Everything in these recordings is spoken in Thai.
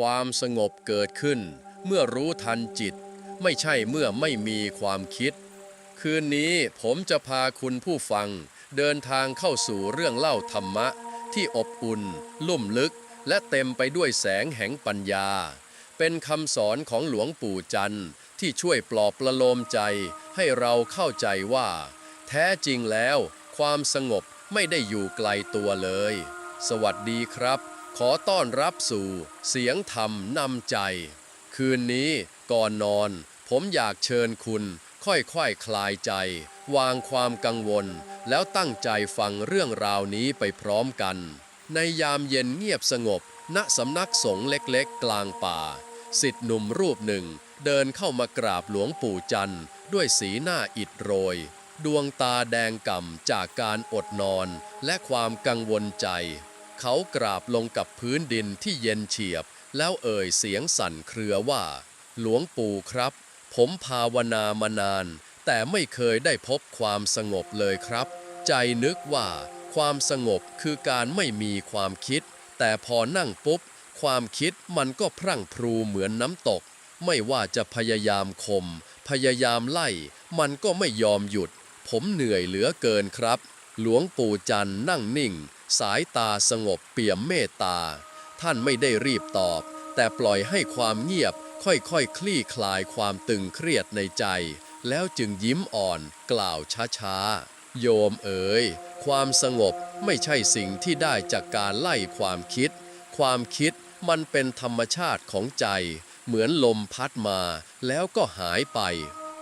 ความสงบเกิดขึ้น เมื่อรู้ทันจิต ไม่ใช่เมื่อไม่มีความคิด คืนนี้ผมจะพาคุณผู้ฟัง เดินทางเข้าสู่เรื่องเล่าธรรมะ ที่อบอุ่น ลุ่มลึก และเต็มไปด้วยแสงแห่งปัญญา เป็นคำสอนของหลวงปู่จันทร์ที่ช่วยปลอบประโลมใจ ให้เราเข้าใจว่า แท้จริงแล้ว ความสงบไม่ได้อยู่ไกลตัวเลย สวัสดีครับ ขอต้อนรับสู่เสียงธรรมนำใจ คืนนี้ก่อนนอน ผมอยากเชิญคุณ ค่อยๆคคลายใจ วางความกังวล แล้วตั้งใจฟังเรื่องราวนี้ไปพร้อมกัน ในยามเย็นเงียบสงบ ณสำนักสงฆ์เล็กๆ กลางป่า สิทธิหนุ่มรูปหนึ่ง เดินเข้ามากราบหลวงปู่จันทร์ ด้วยสีหน้าอิดโรย ดวงตาแดงก่ำจากการอดนอนและความกังวลใจ เขากราบลงกับพื้นดินที่เย็นเฉียบ แล้วเอ่ยเสียงสั่นเครือว่า หลวงปู่ครับ ผมภาวนามานาน แต่ไม่เคยได้พบความสงบเลยครับ ใจนึกว่า ความสงบคือการไม่มีความคิด แต่พอนั่งปุ๊บ ความคิดมันก็พรั่งพรูเหมือนน้ำตก ไม่ว่าจะพยายามคมพยายามไล่ มันก็ไม่ยอมหยุด ผมเหนื่อยเหลือเกินครับ หลวงปู่จันนั่งนิ่ง สายตาสงบเปี่ยมเมตตา ท่านไม่ได้รีบตอบ แต่ปล่อยให้ความเงียบค่อยๆคคลี่คลายความตึงเครียดในใจ แล้วจึงยิ้มอ่อนกล่าวช้าๆ โยมเอ๋ยความสงบไม่ใช่สิ่งที่ได้จากการไล่ความคิด ความคิดมันเป็นธรรมชาติของใจ เหมือนลมพัดมาแล้วก็หายไป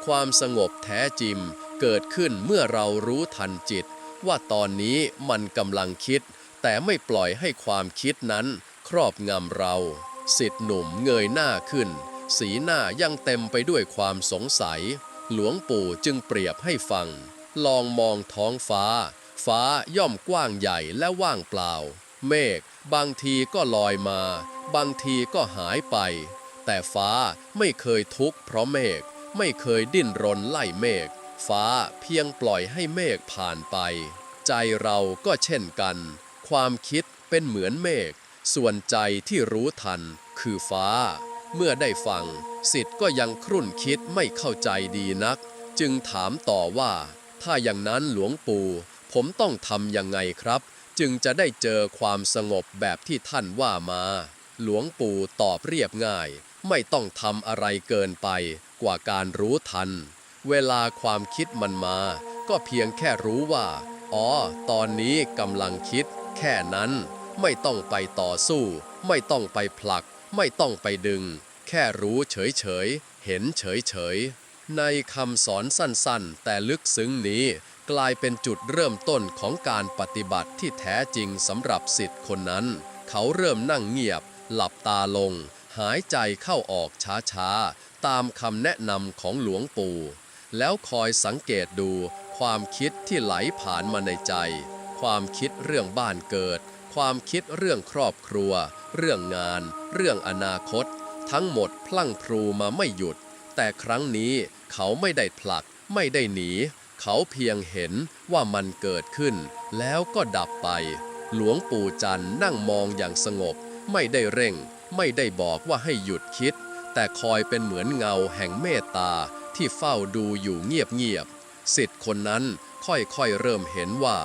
ความสงบแท้จริงเกิดขึ้นเมื่อเรารู้ทันจิต ว่าตอนนี้มันกำลังคิด แต่ไม่ปล่อยให้ความคิดนั้น ครอบงำเราสิทธิหนุ่มเงยหน้าขึ้น สีหน้ายังเต็มไปด้วยความสงสัย หลวงปู่จึงเปรียบให้ฟัง ลองมองท้องฟ้า ฟ้าย่อมกว้างใหญ่และว่างเปล่า เมฆบางทีก็ลอยมา บางทีก็หายไป แต่ฟ้าไม่เคยทุกข์เพราะเมฆไม่เคยดิ้นรนไล่เมฆ ฟ้าเพียงปล่อยให้เมฆผ่านไป ใจเราก็เช่นกัน ความคิดเป็นเหมือนเมฆ ส่วนใจที่รู้ทันคือฟ้า เมื่อได้ฟังสิทธ์ก็ยังครุ่นคิดไม่เข้าใจดีนัก จึงถามต่อว่า ถ้าอย่างนั้นหลวงปู่ ผมต้องทำยังไงครับ จึงจะได้เจอความสงบแบบที่ท่านว่ามา หลวงปู่ตอบเรียบง่าย ไม่ต้องทำอะไรเกินไปกว่าการรู้ทัน เวลาความคิดมันมา ก็เพียงแค่รู้ว่า อ๋อ ตอนนี้กำลังคิด แค่นั้น ไม่ต้องไปต่อสู้ ไม่ต้องไปผลัก ไม่ต้องไปดึง แค่รู้เฉยๆเห็นเฉยๆในคำสอนสั้นๆ แต่ลึกซึ้งนี้กลายเป็นจุดเริ่มต้นของการปฏิบัติที่แท้จริงสำหรับสิทธิ์คนนั้น เขาเริ่มนั่งเงียบ หลับตาลง หายใจเข้าออกช้าๆ ตามคำแนะนำของหลวงปู่ แล้วคอยสังเกตดูความคิดที่ไหลผ่านมาในใจ ความคิดเรื่องบ้านเกิด ความคิดเรื่องครอบครัว เรื่องงาน เรื่องอนาคต ทั้งหมดพลั่งพรูมาไม่หยุด แต่ครั้งนี้เขาไม่ได้ผลัก ไม่ได้หนี เขาเพียงเห็นว่ามันเกิดขึ้น แล้วก็ดับไป หลวงปู่จันนั่งมองอย่างสงบ ไม่ได้เร่ง ไม่ได้บอกว่าให้หยุดคิด แต่คอยเป็นเหมือนเงาแห่งเมตตา ที่เฝ้าดูอยู่เงียบๆสิทธิ์คนนั้นค่อยๆเริ่มเห็นว่า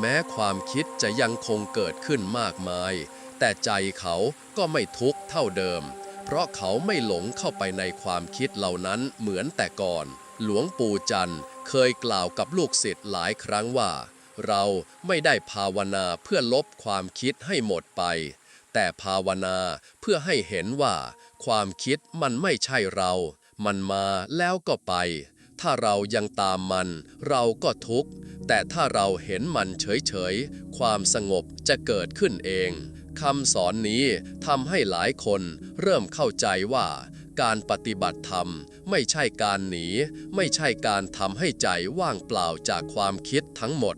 แม้ความคิดจะยังคงเกิดขึ้นมากมาย แต่ใจเขาก็ไม่ทุกข์เท่าเดิม เพราะเขาไม่หลงเข้าไปในความคิดเหล่านั้นเหมือนแต่ก่อน หลวงปู่จันทร์เคยกล่าวกับลูกศิษย์หลายครั้งว่า เราไม่ได้ภาวนาเพื่อลบความคิดให้หมดไป แต่ภาวนาเพื่อให้เห็นว่า ความคิดมันไม่ใช่เรา มันมาแล้วก็ไป ถ้าเรายังตามมัน เราก็ทุกข์ แต่ถ้าเราเห็นมันเฉยๆ ความสงบจะเกิดขึ้นเองคำสอนนี้ทำให้หลายคนเริ่มเข้าใจว่า การปฏิบัติธรรมไม่ใช่การหนี ไม่ใช่การทำให้ใจว่างเปล่าจากความคิดทั้งหมด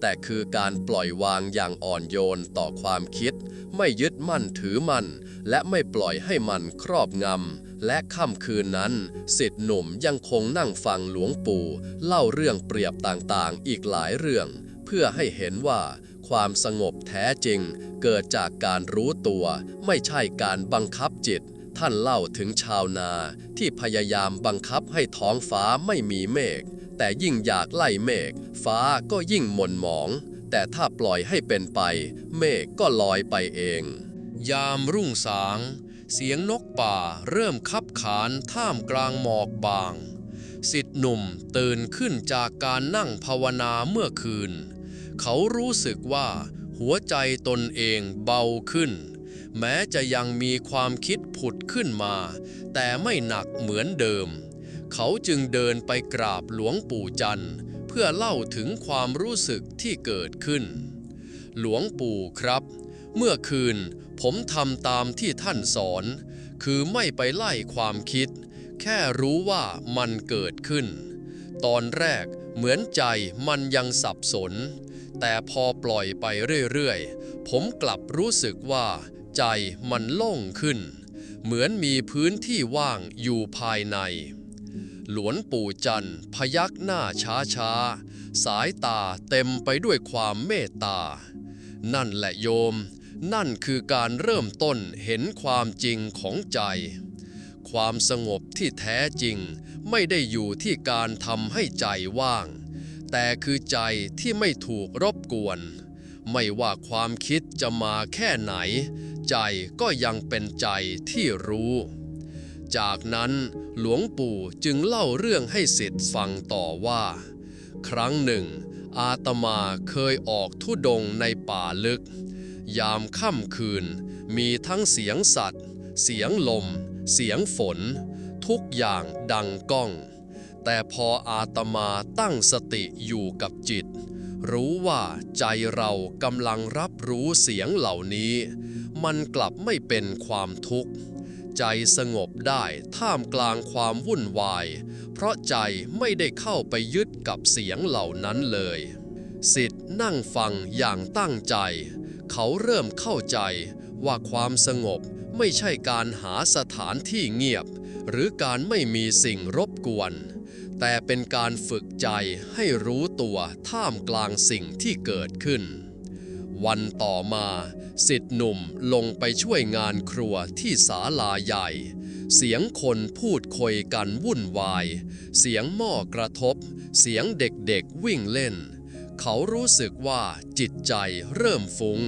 แต่คือการปล่อยวางอย่างอ่อนโยนต่อความคิด ไม่ยึดมั่นถือมั่น และไม่ปล่อยให้มันครอบงำ และค่ำคืนนั้นสิทธิหนุ่มยังคงนั่งฟังหลวงปู่เล่าเรื่องเปรียบต่างๆ อีกหลายเรื่อง เพื่อให้เห็นว่าความสงบแท้จริง เกิดจากการรู้ตัว ไม่ใช่การบังคับจิต ท่านเล่าถึงชาวนาที่พยายามบังคับให้ท้องฟ้าไม่มีเมฆแต่ยิ่งอยากไล่เมฆฟ้าก็ยิ่งหม่นหมอง แต่ถ้าปล่อยให้เป็นไป เมฆก็ลอยไปเอง ยามรุ่งสาง เสียงนกป่าเริ่มคับขานท่ามกลางหมอกบาง สิทธิหนุ่มตื่นขึ้นจากการนั่งภาวนาเมื่อคืน เขารู้สึกว่าหัวใจตนเองเบาขึ้น แม้จะยังมีความคิดผุดขึ้นมา แต่ไม่หนักเหมือนเดิม เขาจึงเดินไปกราบหลวงปู่จันทร์เพื่อเล่าถึงความรู้สึกที่เกิดขึ้น หลวงปู่ครับ เมื่อคืนผมทำตามที่ท่านสอน คือไม่ไปไล่ความคิด แค่รู้ว่ามันเกิดขึ้น ตอนแรกเหมือนใจมันยังสับสน แต่พอปล่อยไปเรื่อยๆ ผมกลับรู้สึกว่า ใจมันโล่งขึ้น เหมือนมีพื้นที่ว่างอยู่ภายใน หลวงปู่จันพยักหน้าช้าๆ สายตาเต็มไปด้วยความเมตตา นั่นแหละโยม นั่นคือการเริ่มต้นเห็นความจริงของใจ ความสงบที่แท้จริงไม่ได้อยู่ที่การทำให้ใจว่าง แต่คือใจที่ไม่ถูกรบกวน ไม่ว่าความคิดจะมาแค่ไหน ใจก็ยังเป็นใจที่รู้ จากนั้นหลวงปู่จึงเล่าเรื่องให้สิทธิ์ฟังต่อว่า ครั้งหนึ่ง อาตมาเคยออกทุดงในป่าลึก ยามค่ำคืน มีทั้งเสียงสัตว์ เสียงลม เสียงฝน ทุกอย่างดังก้อง แต่พออาตมาตั้งสติอยู่กับจิต รู้ว่าใจเรากำลังรับรู้เสียงเหล่านี้ มันกลับไม่เป็นความทุกข์ ใจสงบได้ท่ามกลางความวุ่นวาย เพราะใจไม่ได้เข้าไปยึดกับเสียงเหล่านั้นเลยสิทธิ์นั่งฟังอย่างตั้งใจ เขาเริ่มเข้าใจว่าความสงบไม่ใช่การหาสถานที่เงียบ หรือการไม่มีสิ่งรบกวน แต่เป็นการฝึกใจให้รู้ตัวท่ามกลางสิ่งที่เกิดขึ้น วันต่อมา สิทธิ์หนุ่มลงไปช่วยงานครัวที่ศาลาใหญ่ เสียงคนพูดคุยกันวุ่นวาย เสียงหม้อกระทบ เสียงเด็กๆวิ่งเล่น เขารู้สึกว่าจิตใจเริ่มฟุง้ง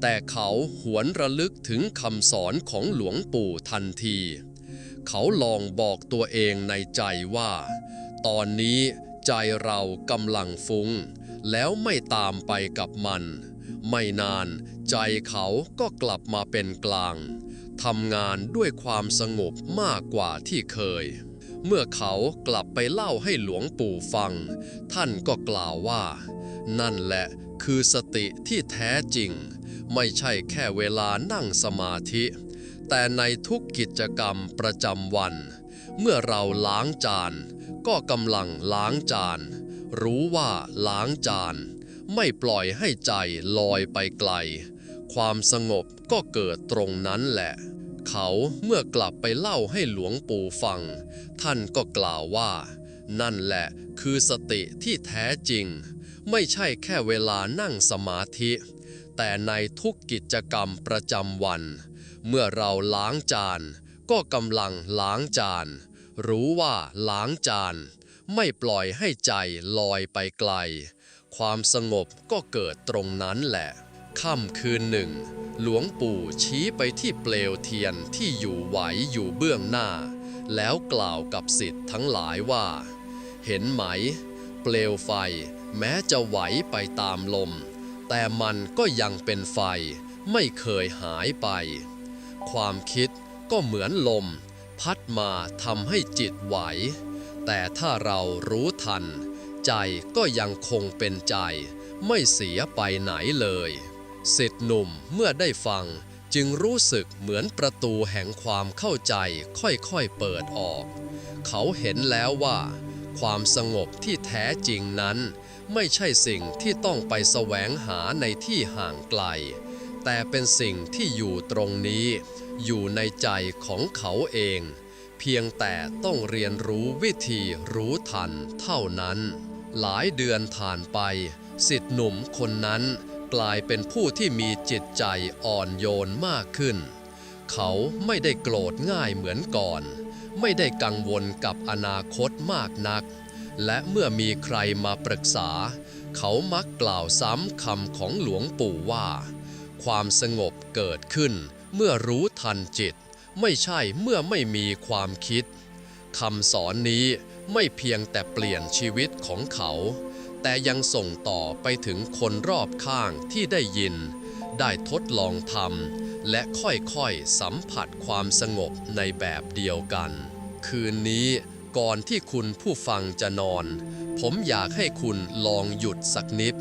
แต่เขาหวนระลึกถึงคำสอนของหลวงปู่ทันที เขาลองบอกตัวเองในใจว่า ตอนนี้ใจเรากำลังฟุง้ง แล้วไม่ตามไปกับมัน ไม่นานใจเขาก็กลับมาเป็นกลางทำงานด้วยความสงบมากกว่าที่เคย เมื่อเขากลับไปเล่าให้หลวงปู่ฟัง ท่านก็กล่าวว่า นั่นแหละคือสติที่แท้จริง ไม่ใช่แค่เวลานั่งสมาธิ แต่ในทุกกิจกรรมประจำวัน เมื่อเราล้างจาน ก็กำลังล้างจาน รู้ว่าล้างจาน ไม่ปล่อยให้ใจลอยไปไกล ความสงบก็เกิดตรงนั้นแหละเขาเมื่อกลับไปเล่าให้หลวงปู่ฟัง ท่านก็กล่าวว่า นั่นแหละคือสติที่แท้จริง ไม่ใช่แค่เวลานั่งสมาธิ แต่ในทุกกิจกรรมประจำวัน เมื่อเราล้างจาน ก็กำลังล้างจาน รู้ว่าล้างจาน ไม่ปล่อยให้ใจลอยไปไกล ความสงบก็เกิดตรงนั้นแหละค่ำคืนหนึ่ง หลวงปู่ชี้ไปที่เปลวเทียนที่อยู่ไหวอยู่เบื้องหน้า แล้วกล่าวกับสิทธิ์ทั้งหลายว่า เห็นไหม เปลวไฟ แม้จะไหวไปตามลม แต่มันก็ยังเป็นไฟ ไม่เคยหายไป ความคิดก็เหมือนลม พัดมาทำให้จิตไหว แต่ถ้าเรารู้ทัน ใจก็ยังคงเป็นใจ ไม่เสียไปไหนเลยสิทธิหนุ่มเมื่อได้ฟังจึงรู้สึกเหมือนประตูแห่งความเข้าใจค่อยๆเปิดออก เขาเห็นแล้วว่า ความสงบที่แท้จริงนั้น ไม่ใช่สิ่งที่ต้องไปแสวงหาในที่ห่างไกล แต่เป็นสิ่งที่อยู่ตรงนี้ อยู่ในใจของเขาเอง เพียงแต่ต้องเรียนรู้วิธีรู้ทันเท่านั้น หลายเดือนผ่านไปสิทธิหนุ่มคนนั้นกลายเป็นผู้ที่มีจิตใจอ่อนโยนมากขึ้น เขาไม่ได้โกรธง่ายเหมือนก่อน ไม่ได้กังวลกับอนาคตมากนัก และเมื่อมีใครมาปรึกษา เขามักกล่าวซ้ำคำของหลวงปู่ว่า ความสงบเกิดขึ้น เมื่อรู้ทันจิต ไม่ใช่เมื่อไม่มีความคิดคำสอนนี้ไม่เพียงแต่เปลี่ยนชีวิตของเขา แต่ยังส่งต่อไปถึงคนรอบข้างที่ได้ยิน ได้ทดลองทำและค่อยๆสัมผัสความสงบในแบบเดียวกัน คืนนี้ ก่อนที่คุณผู้ฟังจะนอน ผมอยากให้คุณลองหยุดสักนิด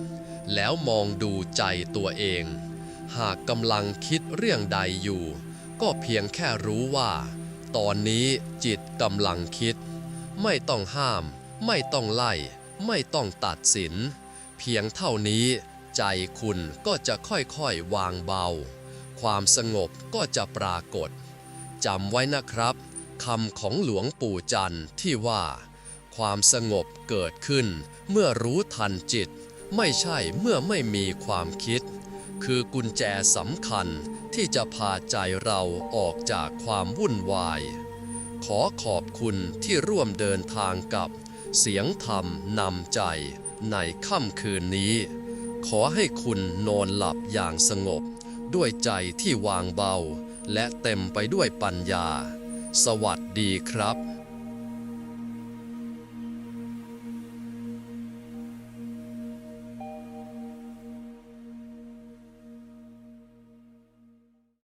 แล้วมองดูใจตัวเอง หากกำลังคิดเรื่องใดอยู่ ก็เพียงแค่รู้ว่า ตอนนี้จิตกำลังคิด ไม่ต้องห้าม ไม่ต้องไล่ ไม่ต้องตัดสิน เพียงเท่านี้ใจคุณก็จะค่อยๆวางเบา ความสงบก็จะปรากฏจำไว้นะครับ คำของหลวงปู่จันทร์ที่ว่า ความสงบเกิดขึ้น เมื่อรู้ทันจิต ไม่ใช่เมื่อไม่มีความคิด คือกุญแจสำคัญที่จะพาใจเราออกจากความวุ่นวาย ขอขอบคุณที่ร่วมเดินทางกับเสียงธรรมนำใจในค่ำคืนนี้ ขอให้คุณนอนหลับอย่างสงบ ด้วยใจที่วางเบา และเต็มไปด้วยปัญญา สวัสดีครับ